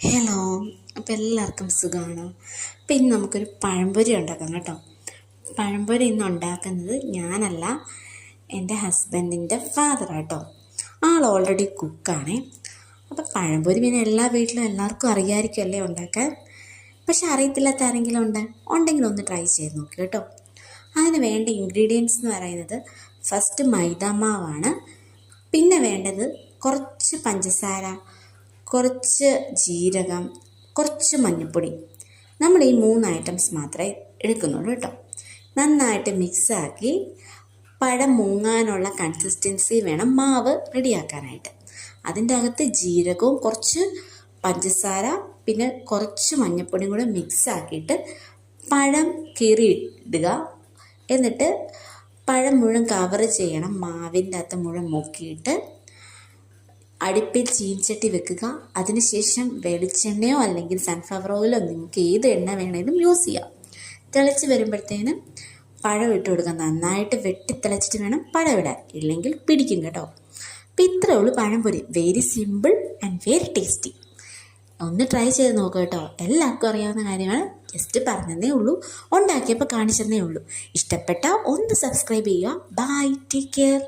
Hello അപ്പോൾ എല്ലാവർക്കും സുഖമാണോ? അപ്പം ഇന്ന് നമുക്കൊരു പഴംപൊരി ഉണ്ടാക്കാം കേട്ടോ. പഴംപൊരി ഇന്ന് ഉണ്ടാക്കുന്നത് ഞാനല്ല എന്റെ ഹസ്ബൻഡിന്റെ ഫാദർ കേട്ടോ ആൾ ഓൾറെഡി കുക്കാണേ അപ്പോൾ പഴംപൊരി പിന്നെ എല്ലാ വീട്ടിലും എല്ലാവർക്കും അറിയാമായിരിക്കുമല്ലേ ഉണ്ടാക്കാൻ? പക്ഷെ അറിയത്തില്ലാത്ത ആരെങ്കിലും ഉണ്ട്? ഉണ്ടെങ്കിൽ ഒന്ന് ട്രൈ ചെയ്ത് നോക്കി കേട്ടോ. അതിന് വേണ്ട ഇൻഗ്രീഡിയൻസ് എന്ന് പറയുന്നത് ഫസ്റ്റ് മൈദാമാവാണ്. പിന്നെ വേണ്ടത് കുറച്ച് പഞ്ചസാര കുറച്ച് ജീരകം കുറച്ച് മഞ്ഞൾപ്പൊടി. നമ്മൾ ഈ മൂന്ന് ഐറ്റംസ് മാത്രമേ എടുക്കുന്നുള്ളൂ കേട്ടോ നന്നായിട്ട് മിക്സാക്കി പഴം മുങ്ങാനുള്ള കൺസിസ്റ്റൻസി വേണം മാവ് റെഡിയാക്കാനായിട്ട്. അതിന്റെ അകത്ത് ജീരകവും കുറച്ച് പഞ്ചസാര പിന്നെ കുറച്ച് മഞ്ഞൾപ്പൊടിയും കൂടെ മിക്സാക്കിയിട്ട് പഴം കീറിയിടുക. എന്നിട്ട് പഴം മുഴുവൻ കവർ ചെയ്യണം. മാവിന്റെ അകത്ത് മുഴുവൻ മുക്കിയിട്ട് അടുപ്പിൽ ചീൻചട്ടി വെക്കുക. അതിനുശേഷം വെളിച്ചെണ്ണയോ അല്ലെങ്കിൽ സൺഫ്ലവർ ഓയിലോ നിങ്ങൾക്ക് ഏത് എണ്ണ വേണേലും യൂസ് ചെയ്യാം. തിളച്ച് വരുമ്പോഴത്തേനും പഴം ഇട്ട് കൊടുക്കുക. നന്നായിട്ട് വെട്ടി തിളച്ചിട്ട് വേണം പഴം ഇടാൻ. ഇല്ലെങ്കിൽ പിടിക്കും കേട്ടോ. അപ്പം ഇത്രേ ഉള്ളൂ പഴംപൊരി very simple and very tasty ഒന്ന് ട്രൈ ചെയ്ത് നോക്കുക കേട്ടോ. എല്ലാവർക്കും അറിയാവുന്ന കാര്യമാണ്. ജസ്റ്റ് പറഞ്ഞതേ ഉള്ളൂ. ഉണ്ടാക്കിയപ്പോൾ കാണിച്ചതേ ഉള്ളൂ. ഇഷ്ടപ്പെട്ടാൽ ഒന്ന് സബ്സ്ക്രൈബ് ചെയ്യുക. Bye take care